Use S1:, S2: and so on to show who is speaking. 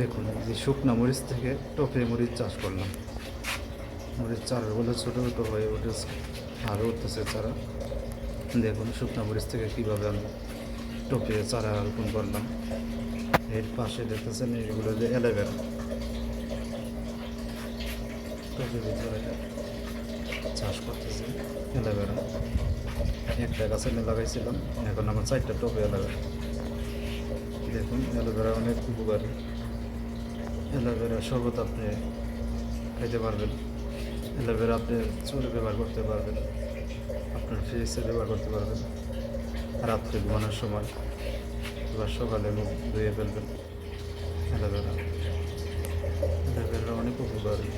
S1: দেখুন, এই যে শুকনা মরিচ থেকে টপে মরিচ চাষ করলাম। মরিচ চারাগুলো ছোটো ছোটো হয়ে উঠেছে আরও উঠতেছে চারা। দেখুন, শুকনা মরিচ থেকে কীভাবে আমি টপে চারা রোপণ করলাম। এর পাশে দেখতেছেন, এগুলো যে অ্যালোভেরা। ভিতরে চাষ করতেছে, অ্যালোভেরা। একটা গাছে লাগাইছিলাম, এখন আমার চারটা টপে অ্যালোভেরা। দেখুন, অ্যালোভেরা অনেক উপকারী। অ্যালোভেরা শরবত আপনি খেতে পারবেন। অ্যালোভেরা আপনি চুলে ব্যবহার করতে পারবেন। আপনার ফেসে ব্যবহার করতে পারবেন। রাত্রে ঘুমানোর সময় বা সকালে মুখ ধুয়ে ফেলবেন। অ্যালোভেরা। অ্যালোভেরা অনেক উপকারী।